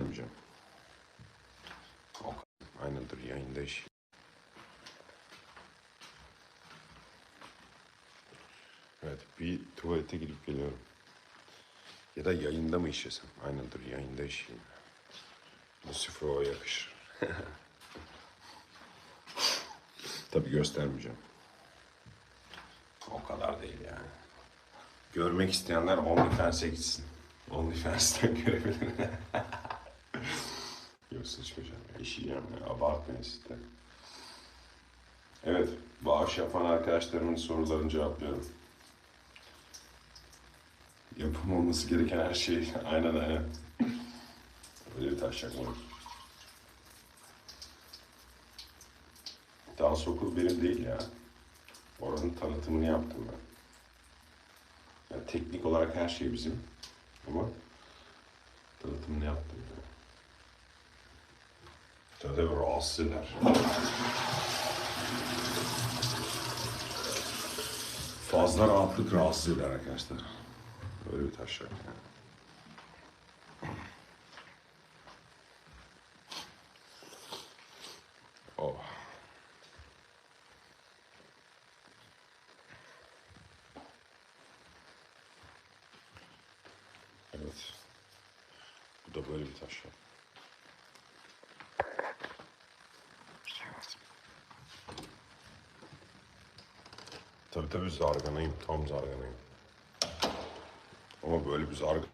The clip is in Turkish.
Amcam. O Aynen dur yayında iş. Evet bir tuvalete gidip geliyorum. Ya da yayında mı işesem? Aynen dur yayında işeyim. Lucifer o yakışır. Tabii göstermeyeceğim. O kadar değil yani. Görmek isteyenler OnlyFans'e gitsin. OnlyFans'ten görebilir. Yok sıçmayacağım ya. İşeyeceğim ya. Abartmayın siz. Evet. Bağış yapan arkadaşlarımın sorularını cevaplıyorum. Yapılmaması gereken her şey aynen aynen. Öyle bir taş yakmadım. Dans okul benim değil ya. Oranın tanıtımını yaptım ben. Yani teknik olarak her şey bizim. Ama tanıtımını yaptım. Yani. Tabii rahatsız eder. Fazla rahatlık rahatsız eder arkadaşlar. Öyle bir taş yok. Oh. Evet. Bu da böyle bir taş yok. Tabii tabii zarganayım. Tam zarganayım. Ama böyle bir zargan